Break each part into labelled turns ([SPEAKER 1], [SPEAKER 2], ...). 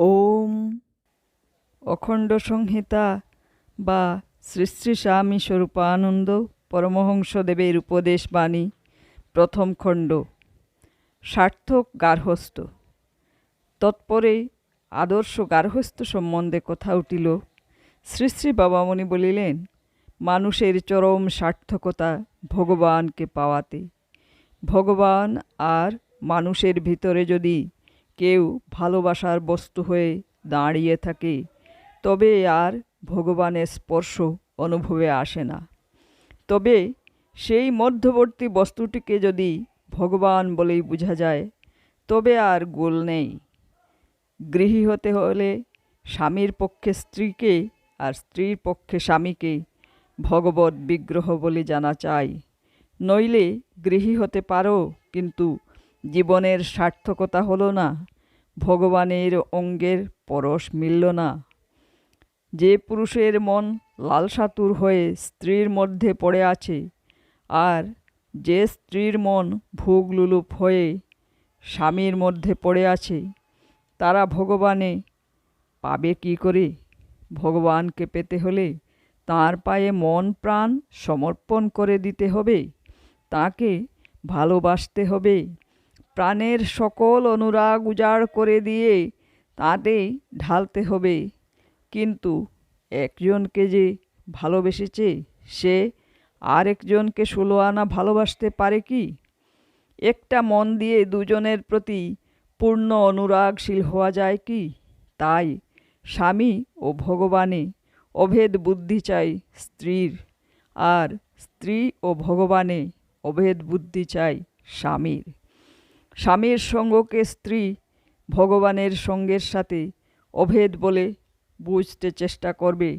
[SPEAKER 1] ওম অখণ্ড সংহিতা বা শ্রী শ্রী স্বামী স্বরূপানন্দ পরমহংসদেবের উপদেশ বাণী, প্রথম খণ্ড। সার্থক গার্হস্থ। তৎপরে আদর্শ গার্হস্থ্য সম্বন্ধে কথা উঠিল। শ্রী শ্রী বাবামণি বলিলেন, মানুষের চরম সার্থকতা ভগবানকে পাওয়াতে। ভগবান আর মানুষের ভিতরে যদি কেউ ভালোবাসার বস্তু হয়ে দাঁড়িয়ে থাকে, তবে আর ভগবানের স্পর্শ অনুভবে আসে না। তবে সেই মধ্যবর্তী বস্তুটিকে যদি ভগবান বলেই বোঝা যায়, তবে আর গোল নেই। গৃহী হতে হলে স্বামীর পক্ষে স্ত্রীকে আর স্ত্রীর পক্ষে স্বামীকে ভগবত বিগ্রহ বলে জানা চাই। নইলে গৃহী হতে পারো, কিন্তু জীবনের সার্থকতা হলো না, ভগবানের অঙ্গের পরশ মিলল না। যে পুরুষের মন লালসাতুর হয়ে স্ত্রীর মধ্যে পড়ে আছে, আর যে স্ত্রীর মন ভোগলুলুপ হয়ে স্বামীর মধ্যে পড়ে আছে, তারা ভগবানে পাবে কি করে? ভগবানকে পেতে হলে তার পায়ে মন প্রাণ সমর্পণ করে দিতে হবে, তাকে ভালোবাসতে হবে। প্রাণের সকল অনুরাগ উজাড় করে দিয়ে তাতে ঢালতে হবে। কিন্তু একজনকে যে ভালোবেসেছে, সে আরেকজনকে ষোলো আনা ভালোবাসতে পারে কি? একটা মন দিয়ে দুজনের প্রতি পূর্ণ অনুরাগশীল হওয়া যায় কি? তাই স্বামী ও ভগবানে অভেদ বুদ্ধি চাই স্ত্রীর, আর স্ত্রী ও ভগবানে অভেদ বুদ্ধি চাই স্বামীর। স্বামীর সঙ্গকে স্ত্রী ভগবানের সঙ্গের সাথে অভেদ বলে বুঝতে চেষ্টা করবে।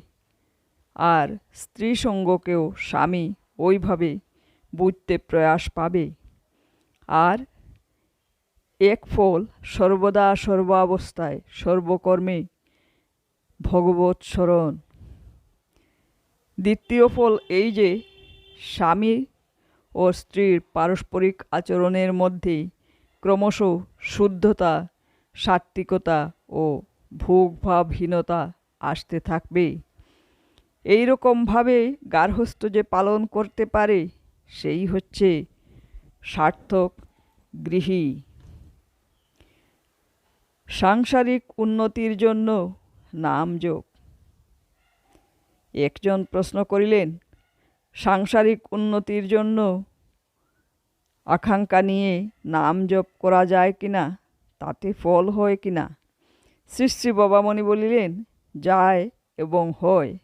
[SPEAKER 1] আর স্ত্রী সঙ্গকেও স্বামী ওইভাবে বুঝতে প্রয়াস পাবে। আর এক ফল সর্বদা সর্বাবস্থায় সর্বকর্মে ভগবত স্মরণ। দ্বিতীয় ফল এই যে, স্বামী ও স্ত্রীর পারস্পরিক আচরণের মধ্যে ক্রমশ শুদ্ধতা, সাত্ত্বিকতা ও ভোগভাবহীনতা আসতে থাকবে। এই রকমভাবে গার্হস্থ্য যে পালন করতে পারে, সেই হচ্ছে সার্থক গৃহী। সাংসারিক উন্নতির জন্য নাম যোগ একজন প্রশ্ন করিলেন, সাংসারিক উন্নতির জন্য আকাঙ্ক্ষা নিয়ে নাম জপ করা যায় কি না? তাতে ফল হয় কি না? শ্রী শ্রী বাবামণি বলিলেন, যায় এবং হয়।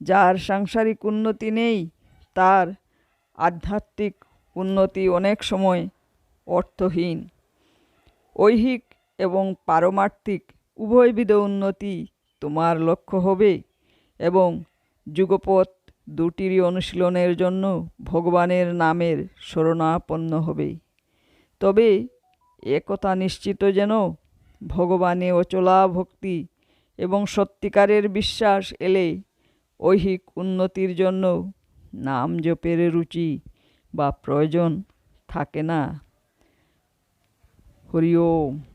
[SPEAKER 1] যার সাংসারিক উন্নতি নেই, তার আধ্যাত্মিক উন্নতি অনেক সময় অর্থহীন। ঐহিক এবং পারমার্থিক উভয়বিধ উন্নতি তোমার লক্ষ্য হবে এবং যুগপথ দুটিরই অনুশীলনের জন্য ভগবানের নামের শরণাপন্ন হবে তবে একথা নিশ্চিত যেন ভগবানে অচলা ভক্তি এবং সত্যিকারের বিশ্বাস এলে ঐহিক উন্নতির জন্য নাম জপের রুচি বা প্রয়োজন থাকে না। হরি ওম।